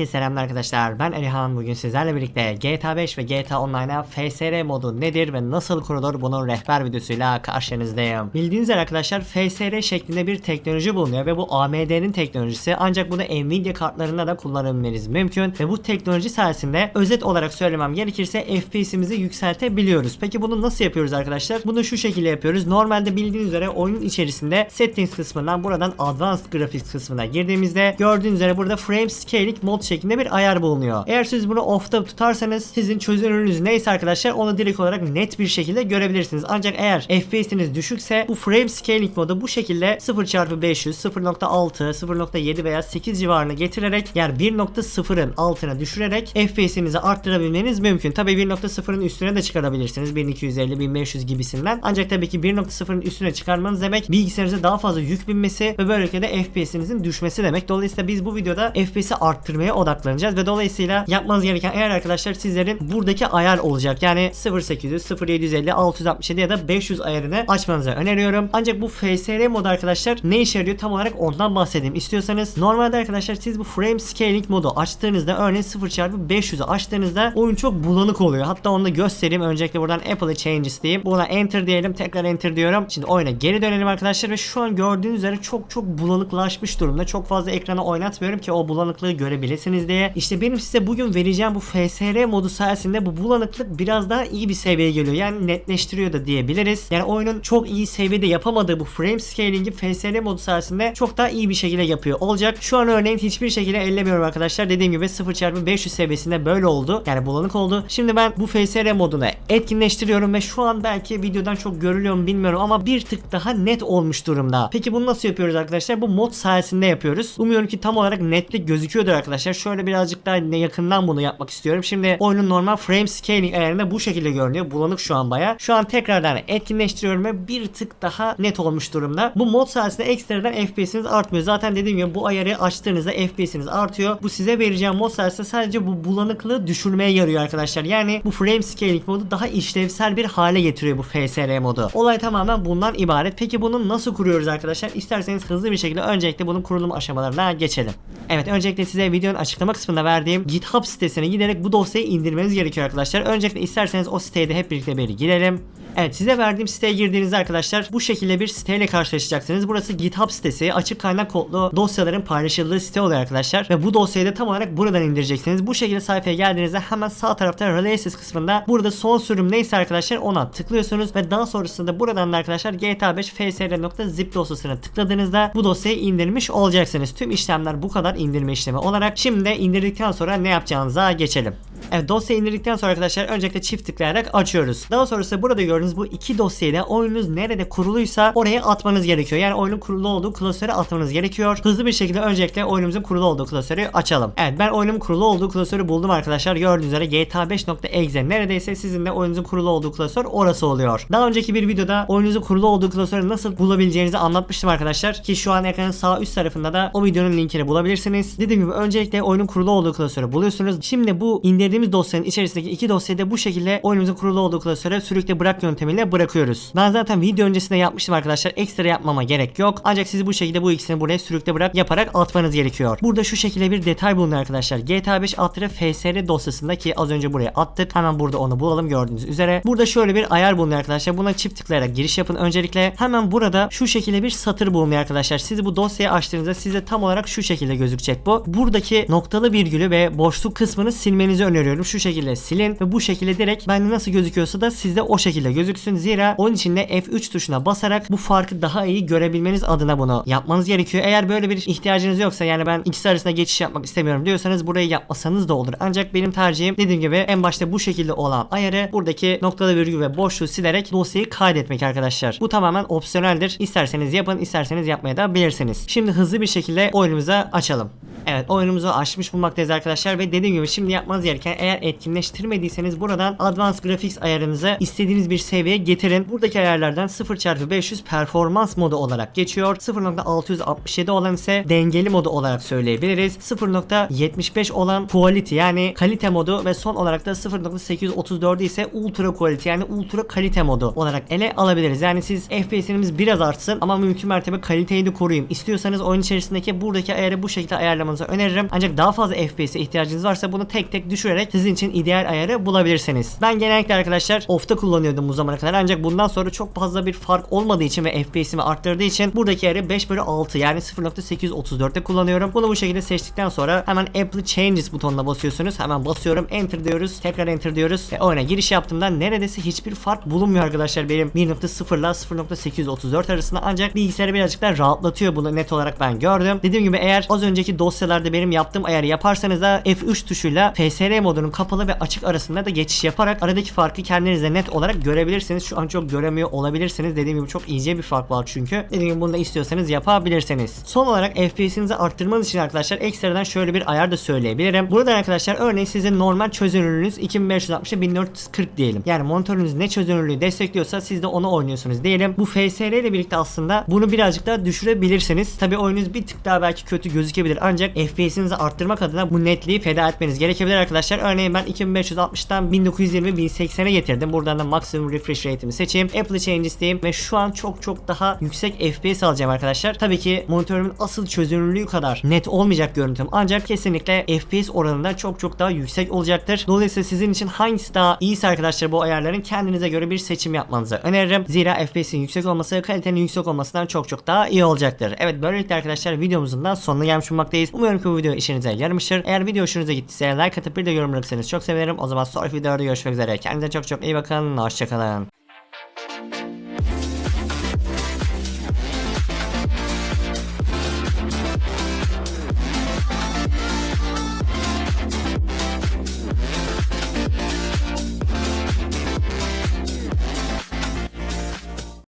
Herkese selamlar arkadaşlar. Ben Alihan. Bugün sizlerle birlikte GTA 5 ve GTA Online'a FSR modu nedir ve nasıl kurulur bunun rehber videosuyla karşınızdayım. Bildiğiniz üzere arkadaşlar FSR şeklinde bir teknoloji bulunuyor ve bu AMD'nin teknolojisi ancak bunu Nvidia kartlarında da kullanabilmeniz mümkün ve bu teknoloji sayesinde özet olarak söylemem gerekirse FPS'imizi yükseltebiliyoruz. Peki bunu nasıl yapıyoruz arkadaşlar? Bunu şu şekilde yapıyoruz. Normalde bildiğiniz üzere oyunun içerisinde settings kısmından buradan advanced graphics kısmına girdiğimizde gördüğünüz üzere burada frame scaling mod şeklinde bir ayar bulunuyor. Eğer siz bunu off'ta tutarsanız sizin çözünürlüğünüz neyse arkadaşlar onu direkt olarak net bir şekilde görebilirsiniz. Ancak eğer FPS'iniz düşükse bu frame scaling modu bu şekilde 0x500, 0.6, 0.7 veya 8 civarına getirerek yani 1.0'ın altına düşürerek FPS'inizi arttırabilmeniz mümkün. Tabi 1.0'ın üstüne de çıkarabilirsiniz. 1250, 1500 gibisinden. Ancak tabii ki 1.0'ın üstüne çıkarmanız demek bilgisayarınıza daha fazla yük binmesi ve böylelikle de FPS'inizin düşmesi demek. Dolayısıyla biz bu videoda FPS'i arttırmaya odaklanacağız ve dolayısıyla yapmanız gereken eğer arkadaşlar sizlerin buradaki ayar olacak. Yani 0800, 0750, 667 ya da 500 ayarını açmanızı öneriyorum. Ancak bu FSR modu arkadaşlar ne işe yarıyor tam olarak ondan bahsedeyim istiyorsanız. Normalde arkadaşlar siz bu frame scaling modu açtığınızda örneğin 0x500'ü açtığınızda oyun çok bulanık oluyor. Hatta onu da göstereyim. Öncelikle buradan Apple Changes diyeyim. Buna enter diyelim. Tekrar enter diyorum. Şimdi oyuna geri dönelim arkadaşlar ve şu an gördüğünüz üzere çok çok bulanıklaşmış durumda. Çok fazla ekrana oynatmıyorum ki o bulanıklığı görebilirsiniz diye. İşte benim size bugün vereceğim bu FSR modu sayesinde bu bulanıklık biraz daha iyi bir seviyeye geliyor. Yani netleştiriyor da diyebiliriz. Yani oyunun çok iyi seviyede yapamadığı bu frame scaling'i FSR modu sayesinde çok daha iyi bir şekilde yapıyor olacak. Şu an örneğin hiçbir şekilde ellemiyorum arkadaşlar. Dediğim gibi 0x500 seviyesinde böyle oldu. Yani bulanık oldu. Şimdi ben bu FSR modunu etkinleştiriyorum ve şu an belki videodan çok görülüyor mu bilmiyorum ama bir tık daha net olmuş durumda. Peki bunu nasıl yapıyoruz arkadaşlar? Bu mod sayesinde yapıyoruz. Umuyorum ki tam olarak netlik gözüküyordur arkadaşlar. Şöyle birazcık daha yakından bunu yapmak istiyorum. Şimdi oyunun normal frame scaling ayarında bu şekilde görünüyor. Bulanık şu an baya. Şu an tekrardan etkinleştiriyorum ve bir tık daha net olmuş durumda. Bu mod sayesinde ekstradan FPS'iniz artmıyor. Zaten dediğim gibi bu ayarı açtığınızda FPS'iniz artıyor. Bu size vereceğim mod sayesinde sadece bu bulanıklığı düşürmeye yarıyor arkadaşlar. Yani bu frame scaling modu daha işlevsel bir hale getiriyor bu FSR modu. Olay tamamen bundan ibaret. Peki bunu nasıl kuruyoruz arkadaşlar? İsterseniz hızlı bir şekilde öncelikle bunun kurulum aşamalarına geçelim. Evet öncelikle size videonun açıklama kısmında verdiğim GitHub sitesine giderek bu dosyayı indirmeniz gerekiyor arkadaşlar. Öncelikle isterseniz o siteye de hep birlikte bir girelim. Evet size verdiğim siteye girdiğinizde arkadaşlar bu şekilde bir siteyle karşılaşacaksınız. Burası GitHub sitesi. Açık kaynak kodlu dosyaların paylaşıldığı site oluyor arkadaşlar. Ve bu dosyayı da tam olarak buradan indireceksiniz. Bu şekilde sayfaya geldiğinizde hemen sağ tarafta Releases kısmında burada son sürüm neyse arkadaşlar ona tıklıyorsunuz ve daha sonrasında buradan da arkadaşlar GTA 5 fsr.zip dosyasına tıkladığınızda bu dosyayı indirmiş olacaksınız. Tüm işlemler bu kadar indirme işlemi olarak. Şimdi de indirdikten sonra ne yapacağınıza geçelim. Evet dosyayı indirdikten sonra arkadaşlar öncelikle çift tıklayarak açıyoruz. Daha sonrasında burada gördüğünüz bu iki dosyayı oyununuz nerede kuruluysa oraya atmanız gerekiyor. Yani oyunun kurulu olduğu klasöre atmanız gerekiyor. Hızlı bir şekilde öncelikle oyunumuzun kurulu olduğu klasörü açalım. Evet ben oyunun kurulu olduğu klasörü buldum arkadaşlar. Gördüğünüz üzere GTA 5.exe neredeyse sizin de oyununuzun kurulu olduğu klasör orası oluyor. Daha önceki bir videoda oyununuzun kurulu olduğu klasörü nasıl bulabileceğinizi anlatmıştım arkadaşlar. Ki şu an ekranın sağ üst tarafında da o videonun linkini bulabilirsiniz. Dediğim gibi öncelikle oyunun kurulu olduğu klasörü buluyorsunuz. Şimdi bu indirdiğimiz dosyanın içerisindeki iki dosyayı da bu şekilde oyunumuzun kurulu olduğu klasöre sürükle bırak yöntemiyle bırakıyoruz. Ben zaten video öncesinde yapmıştım arkadaşlar. Ekstra yapmama gerek yok. Ancak siz bu şekilde bu ikisini buraya sürükle bırak yaparak atmanız gerekiyor. Burada şu şekilde bir detay bulunuyor arkadaşlar. GTA 5 alt FSR dosyasında ki az önce buraya attık. Hemen burada onu bulalım gördüğünüz üzere. Burada şöyle bir ayar bulunuyor arkadaşlar. Buna çift tıklayarak giriş yapın. Öncelikle hemen burada şu şekilde bir satır bulunuyor arkadaşlar. Siz bu dosyayı açtığınızda size tam olarak şu şekilde gözükecek bu. Buradaki noktalı virgülü ve boşluk kısmını silmenizi öneriyorum. Şu şekilde silin ve bu şekilde direkt bende nasıl gözüküyorsa da sizde o şekilde gözüksün. Zira onun için de F3 tuşuna basarak bu farkı daha iyi görebilmeniz adına bunu yapmanız gerekiyor. Eğer böyle bir ihtiyacınız yoksa yani ben ikisi arasında geçiş yapmak istemiyorum diyorsanız burayı yapmasanız da olur. Ancak benim tercihim dediğim gibi en başta bu şekilde olan ayarı buradaki noktalı virgül ve boşluğu silerek dosyayı kaydetmek arkadaşlar. Bu tamamen opsiyoneldir. İsterseniz yapın, isterseniz yapmaya da bilirsiniz. Şimdi hızlı bir şekilde oyunumuza açalım. Evet oyunumuzu açmış bulmaktayız arkadaşlar ve dediğim gibi şimdi yapmanız gereken eğer etkinleştirmediyseniz buradan Advanced Graphics ayarınızı istediğiniz bir seviyeye getirin. Buradaki ayarlardan 0x500 performans modu olarak geçiyor. 0.667 olan ise dengeli modu olarak söyleyebiliriz. 0.75 olan quality yani kalite modu ve son olarak da 0.834 ise ultra quality yani ultra kalite modu olarak ele alabiliriz. Yani siz FPS'iniz biraz artsın ama mümkün mertebe kaliteyi de koruyayım. İstiyorsanız oyun içerisindeki buradaki ayarı bu şekilde ayarlamanızı öneririm. Ancak daha fazla FPS'e ihtiyacınız varsa bunu tek tek düşürerek sizin için ideal ayarı bulabilirsiniz. Ben genellikle arkadaşlar off'ta kullanıyordum bu zamana kadar ancak bundan sonra çok fazla bir fark olmadığı için ve FPS'imi arttırdığı için buradaki ayarı 5 bölü 6 yani 0.834'te kullanıyorum. Bunu bu şekilde seçtikten sonra hemen Apple Changes butonuna basıyorsunuz. Hemen basıyorum. Enter diyoruz. Tekrar enter diyoruz. Ve oyuna giriş yaptığımda neredeyse hiçbir fark bulunmuyor arkadaşlar benim 1.0 ile 0.834 arasında ancak bilgisayarı birazcık daha rahatlatıyor bunu net olarak ben gördüm. Dediğim gibi eğer az önceki dosyalarda benim yaptığım ayarı yaparsanız da F3 tuşuyla FSR modunun kapalı ve açık arasında da geçiş yaparak aradaki farkı kendiniz de net olarak görebilirsiniz. Şu an çok göremiyor olabilirsiniz. Dediğim gibi çok ince bir fark var çünkü. Dediğim gibi bunu da istiyorsanız yapabilirsiniz. Son olarak FPS'inizi arttırmanız için arkadaşlar ekstradan şöyle bir ayar da söyleyebilirim. Buradan arkadaşlar örneğin sizin normal çözünürlüğünüz 2560'a 1440 diyelim. Yani monitörünüz ne çözünürlüğü destekliyorsa siz de onu oynuyorsunuz diyelim. Bu FSR ile birlikte aslında bunu birazcık daha düşürebilirsiniz. Tabi oyununuz bir tık daha belki kötü gözükebilir ancak FPS'inizi arttırmak adına bu netliği feda etmeniz gerekebilir arkadaşlar. Örneğin ben 2560'tan 1920 1080'e getirdim. Buradan da maksimum refresh rate'imi seçeyim. Apple Changes diyeyim ve şu an çok çok daha yüksek FPS alacağım arkadaşlar. Tabii ki monitörümün asıl çözünürlüğü kadar net olmayacak görüntüm ancak kesinlikle FPS oranında çok çok daha yüksek olacaktır. Dolayısıyla sizin için hangisi daha iyiyse arkadaşlar bu ayarların kendinize göre bir seçim yapmanızı öneririm. Zira FPS'in yüksek olması kalitenin yüksek olmasından çok çok daha iyi olacaktır. Evet böylelikle arkadaşlar videomuzun da sonuna gelmiş bulunmaktayız. Umuyorum ki bu video işinize yaramıştır. Eğer video hoşunuza gittiyse like atıp bir de yorum bırakırsanız çok sevinirim. O zaman sonraki videoda görüşmek üzere. Kendinize çok çok iyi bakın. Hoşçakalın.